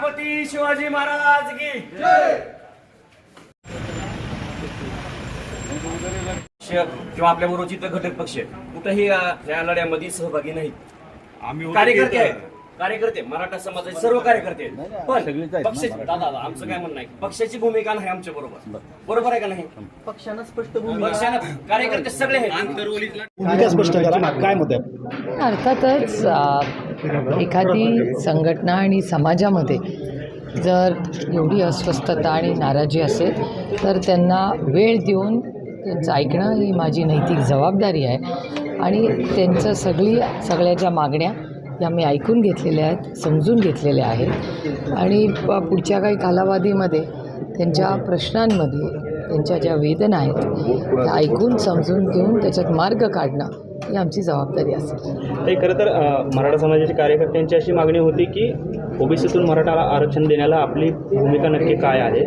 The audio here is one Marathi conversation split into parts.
शिवाजी महाराज की किंवा आपल्या बरोबरची इतर घटक पक्ष कुठेही या लढ्यामध्ये सहभागी नाहीत. आम्ही कार्यकर्ते आहेत. कार्यकर्ते मराठा समाजाचे सर्व कार्यकर्ते आहेत. पण पक्ष दादा आमचं काय म्हणणं आहे? पक्षाची भूमिका नाही आमच्या बरोबर. बरोबर आहे का नाही? पक्षानं स्पष्ट भूमिका पक्षानं कार्यकर्ते सगळे आहेत. भूमिका स्पष्ट करा. काय मुद्दा आहे? अर्थातच एखादी संघटना आणि समाजामध्ये जर एवढी अस्वस्थता आणि नाराजी असेल तर त्यांना वेळ देऊन त्यांचं ऐकणं ही माझी नैतिक जबाबदारी आहे. आणि त्यांचं सगळी सगळ्या ज्या मागण्या या मी ऐकून घेतलेल्या आहेत समजून घेतलेल्या आहेत. आणि पुढच्या काही कालावधीमध्ये त्यांच्या प्रश्नांमध्ये त्यांच्या ज्या वेदना आहेत त्या ऐकून समजून घेऊन त्याच्यात मार्ग काढणं ही आमची जबाबदारी असेल. ते खरं तर मराठा समाजाच्या कार्यकर्त्यांची अशी मागणी होती की ओबीसीतून मराठाला आरक्षण देण्याला आपली भूमिका नक्की काय आहे?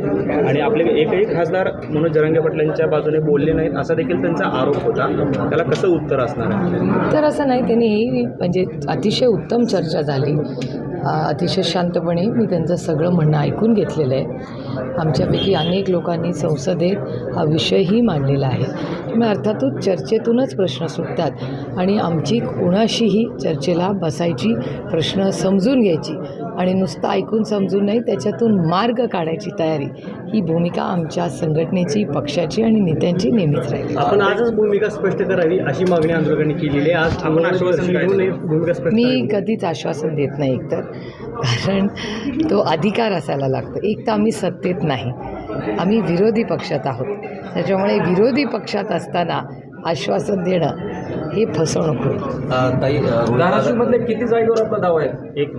आणि आपले एकही खासदार मनोज जरांगे पाटलांच्या बाजूने बोलले नाहीत असा देखील त्यांचा आरोप होता. त्याला कसं उत्तर असणार आहे? तर असं नाही त्यांनी ही म्हणजे अतिशय उत्तम चर्चा झाली. अतिशय शांतपणे मी त्यांचं सगळं म्हणणं ऐकून घेतलेलं आहे. आमच्यापैकी अनेक लोकांनी संसदेत हा विषयही मांडलेला आहे. त्यामुळे अर्थातच चर्चेतूनच प्रश्न सुटतात. आणि आमची कोणाशीही चर्चेला बसायची प्रश्न समजून घ्यायची आणि नुसतं ऐकून समजून नाही त्याच्यातून मार्ग काढायची तयारी ही भूमिका आमच्या संघटनेची पक्षाची आणि नेत्यांची नेहमीच राहील आपण आजच भूमिका स्पष्ट करावी अशी मागणी आंदोलकांनी केलेली आहे. आज आपण आश्वासन घेऊन भूमिका स्पष्ट मी कधीच आश्वासन देत नाही एकतर. कारण तो अधिकार असायला लागतो. एक तर आम्ही सत्तेत नाही. आम्ही विरोधी पक्षात आहोत. त्याच्यामुळे विरोधी पक्षात असताना आश्वासन देणं हे फसवणूक होईल. धाराशिवमधले किती जागेवर आपला दावा आहे? एक.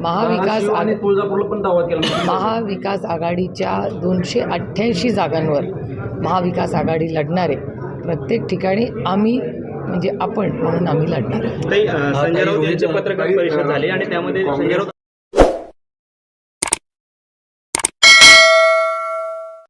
महाविकास आणि तुळजापूरला पण दावा केला. महाविकास आघाडीच्या दोनशे अठ्ठ्याऐंशी जागांवर महाविकास आघाडी लढणारे. प्रत्येक ठिकाणी आम्ही म्हणजे आपण म्हणून आम्ही लढणार संजय राऊत यांची पत्रकार परिषद झाली आणि त्यामध्ये संजय राऊत